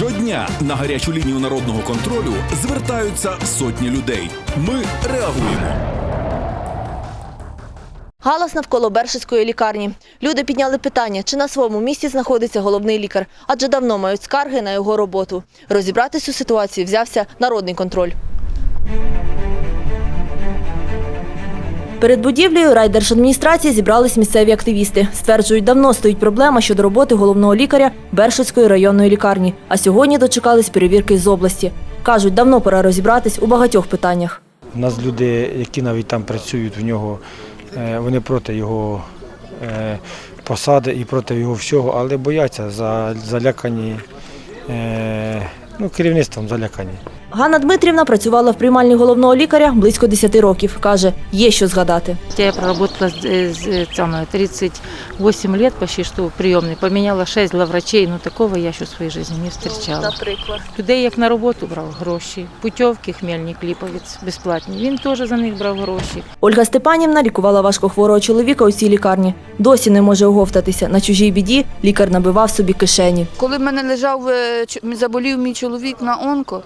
Щодня на гарячу лінію народного контролю звертаються сотні людей. Ми реагуємо. Галас навколо Бершицької лікарні. Люди підняли питання, чи на своєму місці знаходиться головний лікар, адже давно мають скарги на його роботу. Розібратись у ситуації взявся народний контроль. Перед будівлею райдержадміністрації зібрались місцеві активісти. Стверджують, давно стоїть проблема щодо роботи головного лікаря Бершицької районної лікарні. А сьогодні дочекались перевірки з області. Кажуть, давно пора розібратись у багатьох питаннях. У нас люди, які навіть там працюють в нього, е, вони проти його е, посади і проти його всього, але бояться, залякані, е, ну, керівництвом залякані. Ганна Дмитрівна працювала в приймальні головного лікаря близько 10 років. Каже, є що згадати. Я проработала э, 38 лет почти что в. Поменяла 6 главврачей, но такого я еще в своей жизни не встречала. Наприклад. Людей як на роботу брав гроші. Путівки Хмельник Ліповець безплатні. Він теж за них брав гроші. Ольга Степанівна лікувала важкохворого чоловіка у цій лікарні. Досі не може оговтатися. На чужій біді лікар набивав собі кишені. Коли в мене лежав, е, заболів мій чоловік на онко,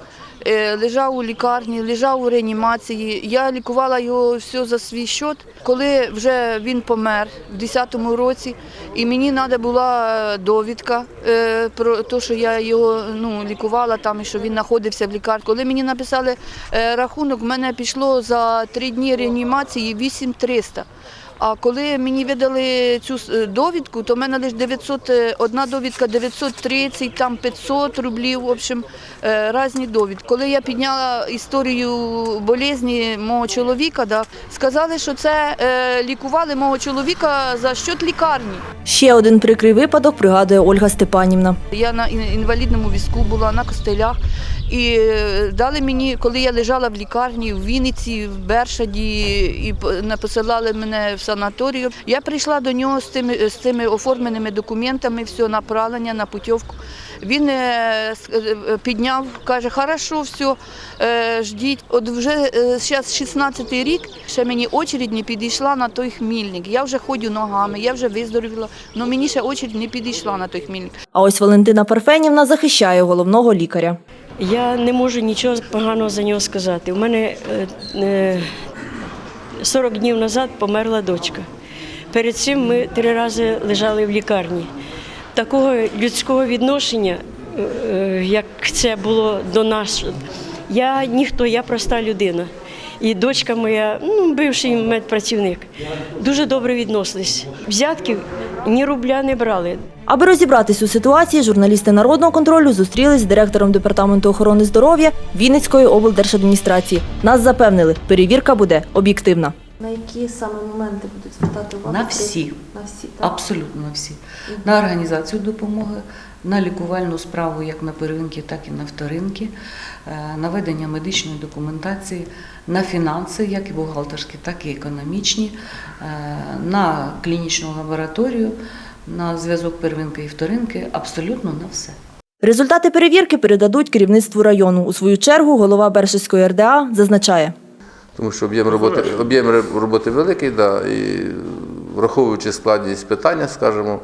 лежав у лікарні, лежав у реанімації. Я лікувала його все за свій счет. Коли вже він помер в 10-му році, і мені треба була е, довідка е, про те, що я його ну, лікувала там і що він знаходився в лікарні. Коли мені написали е, рахунок, в мене пішло за три дні реанімації 8300. А коли мені видали цю е, довідку, то в мене лише 900, е, одна довідка 930, там 500 рублів, в общем, е, різні довідки. Коли я підняла історію болезні мого чоловіка, да, сказали, що це лікували мого чоловіка за счет лікарні. Ще один прикрий випадок пригадує Ольга Степанівна. Я на інвалідному візку була на костелях. І е, дали мені, коли я лежала в лікарні в Вінниці, в Бершаді, і посилали мене в санаторію. Я прийшла до нього з тими, з цими оформленими документами, все, направлення на путівку. Він е, е, підняв, каже, хорошо, все, ждіть. От вже зараз 16-й рік, ще мені очередь не підійшла на той хмільник. Я вже ходю ногами, я вже виздоровіла, але мені ще очередь не підійшла на той хмільник. А ось Валентина Парфенівна захищає головного лікаря. Я не можу нічого поганого за нього сказати. У мене е, е, 40 днів назад померла дочка. Перед цим ми три рази лежали в лікарні. Такого людського відношення, е, е, як це було до нас, я ніхто, я проста людина. І дочка моя, ну, бивший медпрацівник, дуже добре відносились. Взятків ні рубля не брали. Аби розібратись у ситуації, журналісти народного контролю зустрілись з директором департаменту охорони здоров'я Вінницької облдержадміністрації. Нас запевнили, перевірка буде об'єктивна. На які саме моменти будуть звертати увагу? На всі. На всі, так? Абсолютно на всі. На організацію допомоги, на лікувальну справу як на первинки, так і на вторинки, е, на ведення медичної документації, на фінанси, як і бухгалтерські, так і економічні, е, на клінічну лабораторію, на зв'язок первинки і вторинки, абсолютно на все. Результати перевірки передадуть керівництву району. У свою чергу голова Бершівської РДА зазначає. Тому що об'єм роботи, об'єм роботи великий, да, і враховуючи складність питання, скажімо,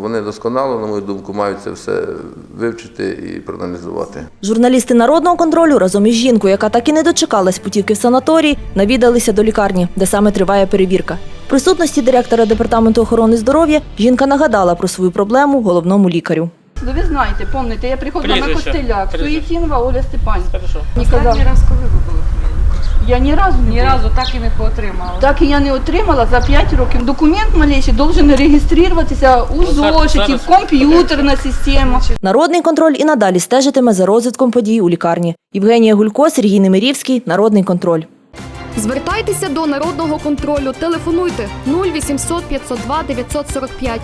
вони досконало, на мою думку, мають це все вивчити і проаналізувати. Журналісти народного контролю разом із жінкою, яка так і не дочекалась путівки в санаторій, навідалися до лікарні, де саме триває перевірка. В присутності директора департаменту охорони здоров'я жінка нагадала про свою проблему головному лікарю. Ну, ви знаєте, пам'ятаєте, я приходила на костелях. Суєтінова Оля Степанівна. Ніколи. раз, коли ви були Я ні разу не Ні була. разу так і не поотримали. Так і я не отримала за 5 років. Документ малейший должен реєструватися у Ну, зошиті, в комп'ютерна система. Народний контроль і надалі стежитиме за розвитком подій у лікарні. Євгенія Гулько, Сергій Немирівський, Народний контроль. Звертайтеся до народного контролю. Телефонуйте 0800 502 945